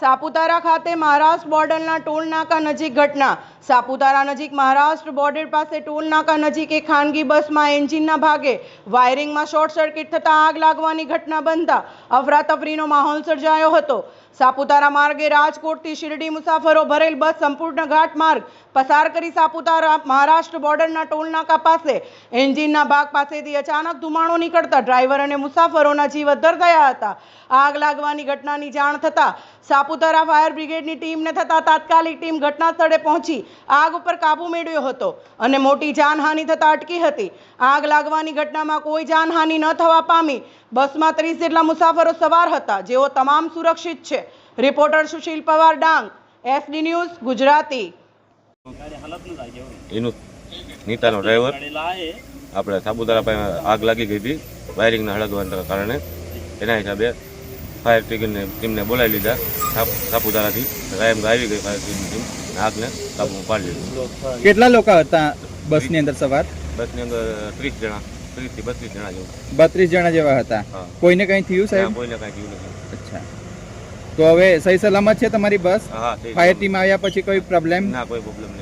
સાપુતારા ખાતે મહારાષ્ટ્ર બોર્ડરના ટોલ નાકા નજીક ઘટના. સાપુતારા નજીક મહારાષ્ટ્ર બોર્ડર પાસે ટોલ નાકા નજીક એક ખાનગી બસમાં એન્જિનના ભાગે વાયરિંગમાં શોર્ટ સર્કિટ થતાં આગ લાગવાની ઘટના બનતા અફરાતફરીનો માહોલ સર્જાયો હતો. સાપુતારા માર્ગે રાજકોટથી શિરડી મુસાફરો ભરેલ બસ સંપૂર્ણ ઘાટ માર્ગ પસાર કરી સાપુતારા મહારાષ્ટ્ર બોર્ડરના ટોલનાકા પાસે. એન્જિનના ભાગ પાસેથી અચાનક ધુમાડો નીકળતા ડ્રાઈવર અને મુસાફરોના જીવ અદ્ધર થયા હતા. આગ લાગવાની ઘટનાની જાણ થતાં સાપુતારા ફાયર બ્રિગેડની ટીમને થતાં તાત્કાલિક ટીમ ઘટના સ્થળે પહોંચી. આગ ઉપર કાબૂ મેળવ્યો હતો અને મોટી જાનહાનિ થતાં અટકી હતી. આગ લાગવાની ઘટનામાં કોઈ જાનહાનિ ન થવા પામી. બસમાં ત્રીસ જેટલા મુસાફરો સવાર હતા. જેઓ તમામ સુરક્ષિત છે. Reporter Sushil Pawar Dang SD news Gujarati. એનું નીતાનો ડ્રાઈવર. આપણે સાપુતારા પાસે આગ લાગી ગઈ હતી વાયરિંગના હળગવાના કારણે. એના હિસાબે ફાયર બ્રિગેડને ટીમને બોલાવી લીધા સાપુતારાથી. કાયમ આવી ગઈ ફાયર બ્રિગેડની ટીમ આગને કાબૂમાં પાડી લીધું. કેટલા લોકો હતા બસની અંદર સવાર? બસની અંદર ત્રીસ જણા ત્રીસથી બત્રીસ જણા જેવું. બત્રીસ જણા જેવા હતા. કોઈને કંઈ થયું સાહેબ? કોઈને કંઈ થયું નથી. અચ્છા. તો હવે સહી સલામત છે તમારી બસ? ફાયર ટીમ આવ્યા પછી કોઈ પ્રોબ્લેમ ના કોઈ પ્રોબ્લેમ નહીં.